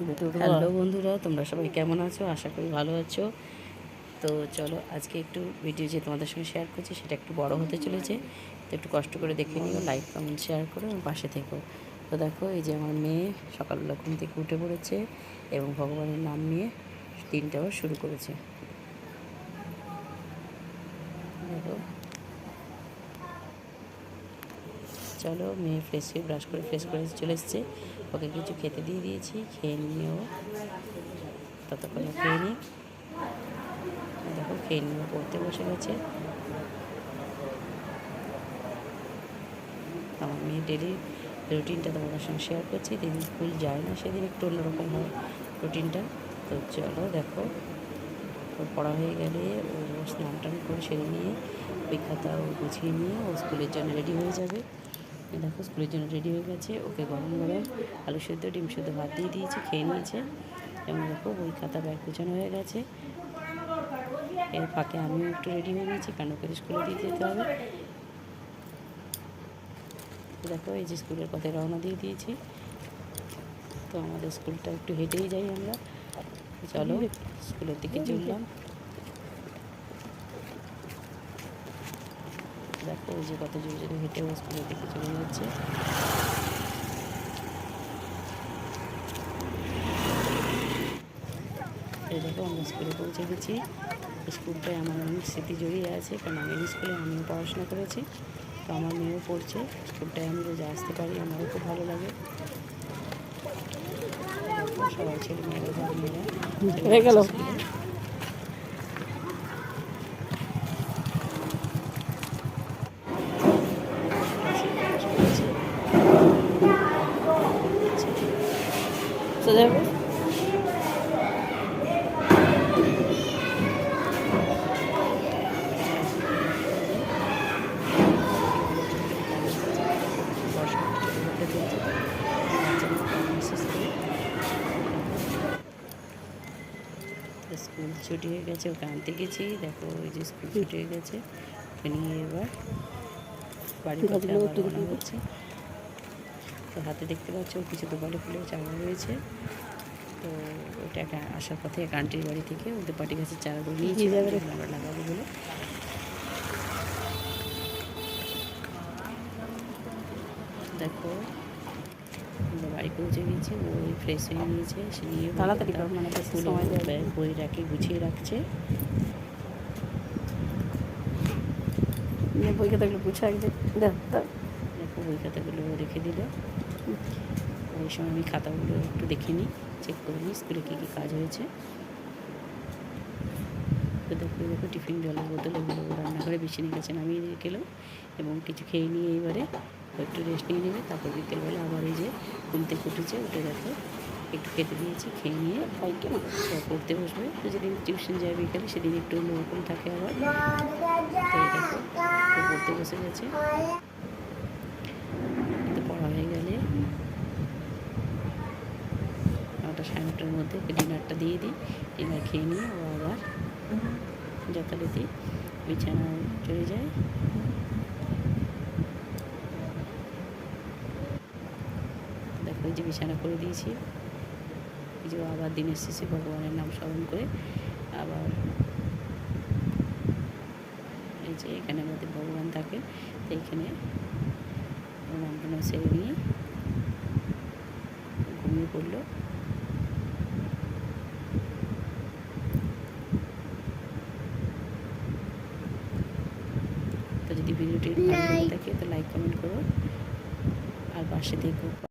Hello বন্ধুরা, তোমরা সবাই কেমন আছো? আশা করি ভালো আছো। তো চলো, আজকে একটু ভিডিও যে তোমাদের সঙ্গে শেয়ার করছি, সেটা একটু বড় হতে চলেছে। তো একটু কষ্ট করে দেখে নিও লাইক কমেন্ট শেয়ার করো এবং পাশে থেকো। তো দেখো, এই যে আমার মেয়ে সকালবেলা ঘুম থেকে উঠে পড়েছে এবং ভগবানের নাম নিয়ে দিনটা আবার শুরু করেছে। চলো, মেয়ে ফ্রেশ হয়ে ব্রাশ করে ফ্রেশ করে চলে এসছে। ওকে কিছু খেতে দিয়ে দিয়েছি, খেয়ে নিয়েও ততক্ষণে খেয়ে নিই। দেখো, খেয়ে নিয়ে পড়তে বসে গেছে। আমার মেয়ে ডেলি রুটিনটা তোমাদের সঙ্গে শেয়ার করছি। যেদিন স্কুল যায় না, সেদিন একটু অন্যরকম হয় রুটিনটা তো চলো দেখো পড়া হয়ে গেলে ও স্নান টান করে সেরে নিয়ে ওই খাতা ও গুছিয়ে নিয়ে ও স্কুলের জন্য রেডি হয়ে যাবে। দেখো, স্কুলের জন্য রেডি হয়ে গেছে। ওকে গরম গরম আলু সেদ্ধ, ডিম সেদ্ধ ভাত দিয়ে দিয়েছে, খেয়ে নিয়েছে। এবং দেখো, বই খাতা ব্যাগ গুছানো হয়ে গেছে। এর ফাঁকে আমিও একটু রেডি হয়ে নিয়েছি, কারণ ওকে স্কুলে দিয়ে যেতে হবে। দেখো, এই যে স্কুলের পথে রওনা দিয়ে দিয়েছি। তো আমাদের স্কুলটা একটু হেঁটেই যাই আমরা। চলো, স্কুলের দিকে চললাম। দেখো ওই যে কত জোরে জোরে হেঁটে স্কুলের দিকে চলে যাচ্ছে। এই দেখো আমরা স্কুলে পৌঁছে গেছি। স্কুলটায় আমার অনেক স্মৃতি জড়িয়ে আছে কারণ আমি স্কুলে আমিও পড়াশোনা করেছি তো আমার মেয়েও পড়ছে। স্কুলটায় আমি রোজ আসতে পারি আমারও খুব ভালো লাগে। সবাই ছেলে মেয়েরা মেয়েরা চলে হয়ে গেল। যাচ্ছে স্কুলে। সোজা স্কুল ছুটি হয়ে গেছে ওকে আনতে গেছি। দেখো ওই যে স্কুল ছুটি হয়ে গেছে। নিয়ে এবার পথে আবার হচ্ছে। তো হাতে দেখতে পাচ্ছ কিছু দোকানে ফুলের চারা রয়েছে। তো ওটা একটা আসার পথে এক আন্টির বাড়ি থেকে ওদের পাটি গাছের চারাগুলো নিয়েছি? আমরা লাগাবো বলে। দেখো আমরা বাড়ি পৌঁছে গেছি ওই ফ্রেশ হয়ে নিয়েছে সে নিয়ে বই তাড়াতাড়ি মানে ব্যাগ, বই রাখে গুছিয়ে রাখছে। বই খাতাগুলো দেখ। দেখো বই খাতাগুলো রেখে দিল। ওই সময় আমি খাতাগুলো একটু দেখে নিই চেক করে নিই স্কুলে কী কী কাজ হয়েছে। তো দেখো দেখো টিফিন জলের বোতল, এগুলো রান্নাঘরে বেছে নিয়ে গেছেন আমি গেলাম এবং কিছু খেয়ে নিয়ে এবারে একটু রেস্ট নিয়ে নেবে, তারপর বিকেলবেলা আবার এই যে ঘুম থেকে উঠেছে, উঠে দেখো একটু খেতে দিয়েছি, খেয়ে নিয়ে পড়তে বসবে। তো যেদিন টিউশন যায় বিকেলে সেদিন একটু অন্যরকম থাকে আবার। পড়তে বসে গেছে কিন্তু পড়া হয়ে গেলে নটা সাড়ে নটার মধ্যে ডিনারটা দিয়ে দিই। ডিনার খেয়ে নিয়ে ও আবার যথারীতি বিছানায় চলে যায়। দেখো যে বিছানা করে দিয়েছি। যে আবার দিনের শেষে ভগবানের নাম স্মরণ করে আবার এই যে এখানে আমাদের ভগবান থাকে, তো এখানে টনাম সেরে নিয়ে ঘুমিয়ে পড়ল। যদি ভিডিওটি ভালো লাগে তাহলে লাইক কমেন্ট করো। আর পাশে দেখো।